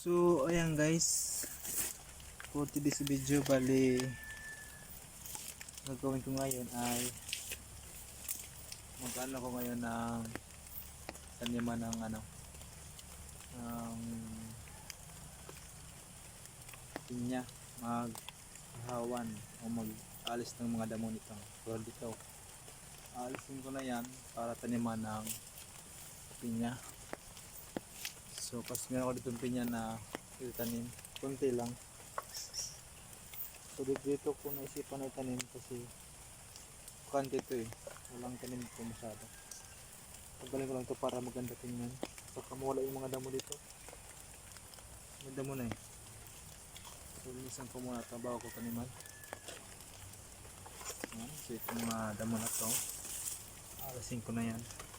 So, ayan guys. For today's video, bali gagawin ko ngayon ay magkano ko ngayon ng taniman ng ano ng pinya maghawan o mag-alis ng mga damo nito pero dito alisin ko na yan para taniman ng pinya So, kasi meron ako dito pinya na itanim. Kunti lang. So, dito, dito ko naisipan na itanim kasi kanti ito eh. Walang tanim dito masyado. Pagaling ko lang ito para maganda tingnan. Saka mawala yung mga damo dito. May damo na eh. So, linisan ko muna ito bago ko taniman. Ayan. So, itong mga damo na to. Alasin ko na yan.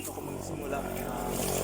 Dito ko magsimula na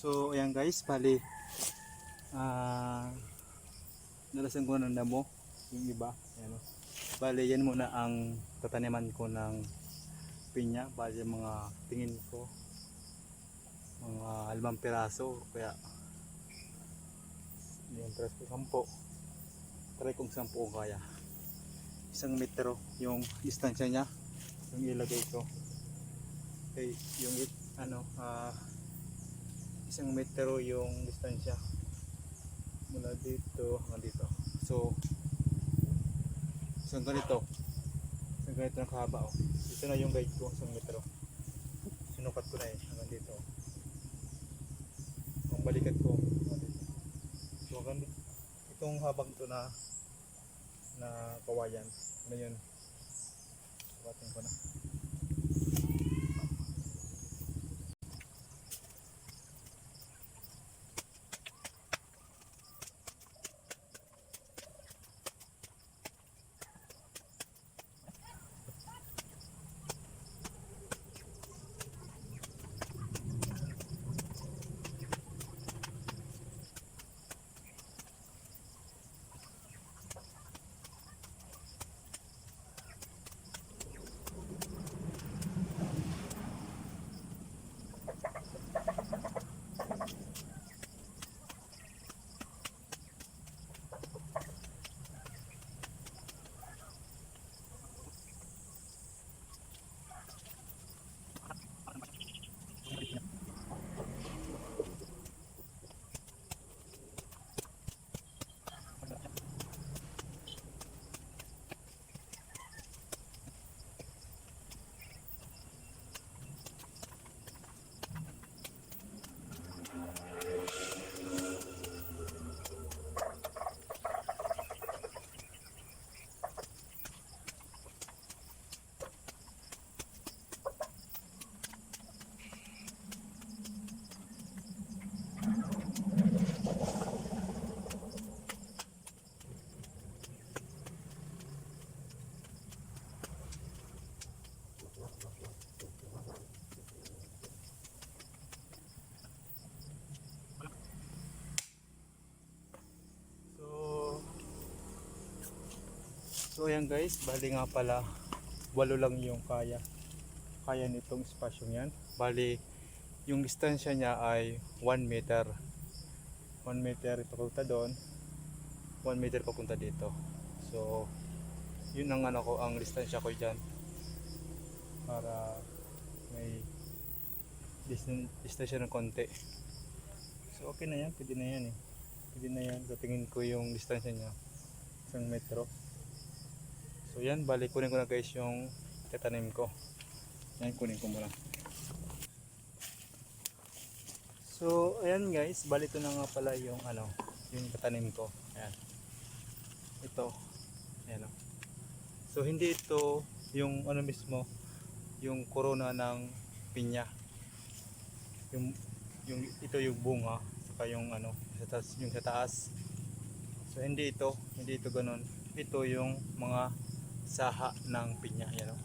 So, ayan guys, bali, ah, nalasan ko ng damo, yung iba, ayan. Bali, yan muna ang tataniman ko ng pinya, bali mga tingin ko, mga limang piraso, kaya, yung piraso, sampo, try kong sampo kaya. Isang metro, yung distansya niya, yung ilagay ko. Okay, yung it- ano, ah, isang metro yung distansya. Mula dito hanggang dito. So isang ganito. Isang ganito ng kahaba oh. ito na yung guide ko isang metro. Sinukat ko na eh hanggang dito. Ang balikat ko hanggang dito. So hanggang dito itong habang to na na kawayan yun sukatin ko na so ayan guys, bali nga pala, walo lang yung kaya. Kaya nitong espasyong yan. Bali, yung distansya niya ay 1 meter. 1 meter papunta doon, 1 meter papunta dito. So, yun ang ano ko, ang distansya ko dyan. Para may distan- distansya ng konti. So, okay na yan, pwede na yan eh. Pwede na yan. Sa tingin ko yung distansya niya. Isang metro. So yan, bali kunin ko na guys yung tatanim ko. Yan, kunin ko muna. So, ayan guys, bali ito na nga pala yung ano, yung tatanim ko. Ayan. Ito. Ayan o. So, hindi ito yung ano mismo, yung corona ng pinya. Yung, yung ito yung bunga, saka yung ano, sa taas, yung sa taas. So, hindi ito, hindi ito ganun. Ito yung mga saha ng pinya, yan o.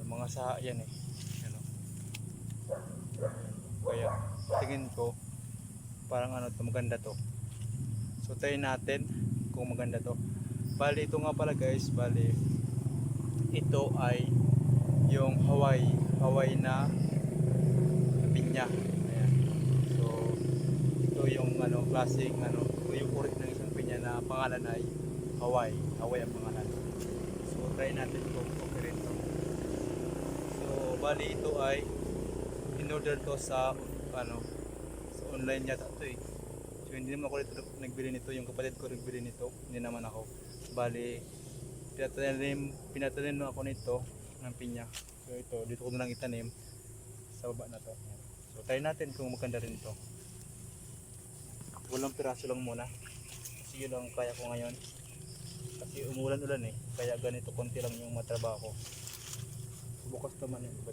Yung mga saha yan eh. Yan o. Kaya, tingin ko, parang ano to, maganda to. So, tayo natin kung maganda to. Bali, ito nga pala guys, bali, ito ay yung Hawaii, Hawaii na pinya. Ayan. So, ito yung ano, klaseng ano, yung kurit ng isang pinya na pangalan ay Hawaii. Hawaii ang pangalan. Try natin kung okay rin to. So, bali ito ay in-order ko sa ano, sa online yata to eh. So, hindi naman ako dito nagbili nito. Yung kapatid ko nagbili nito. Hindi naman ako. Bali, pinatanim, pinatanim ako nito ng pinya. So, ito, dito ko na lang itanim sa baba na to. So, try natin kung maganda rin ito. Walang piraso lang muna. Kasi yun lang kaya ko ngayon. Kasi umulan-ulan eh. Kaya ganito konti lang yung matrabaho. Bukas naman yung iba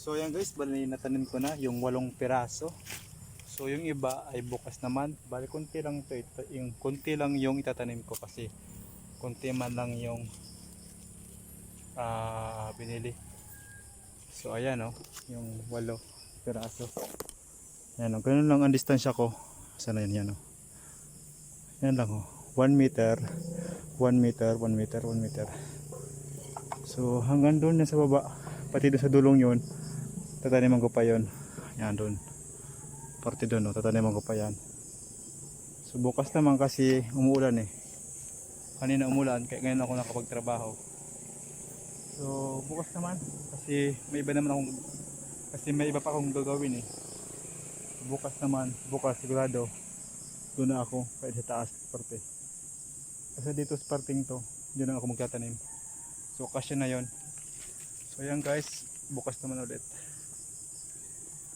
So yan guys, bali natanim ko na yung walong piraso. So yung iba ay bukas naman. Bali konti lang to, ito, yung konti lang yung itatanim ko kasi konti man lang yung ah binili. So ayan oh, yung walo piraso. Ayan oh, ganun lang ang distansya ko. Sana yan yan oh. Yan lang oh. 1 meter, 1 meter, 1 meter, 1 meter. So hanggang doon na sa baba, pati doon sa dulong yun, tataniman ko pa yun. Yan doon. Parte doon, no, tataniman ko pa yan. So bukas naman kasi umuulan eh. Kanina umulan, kaya ngayon ako nakapagtrabaho. So bukas naman, kasi may iba naman akong, kasi may iba pa akong gagawin eh. Bukas naman, bukas sigurado, doon na ako, kahit sa taas parte. Kasi dito sa parting to, doon na ako magtatanim. So kasya na yon. So yan guys, bukas naman ulit.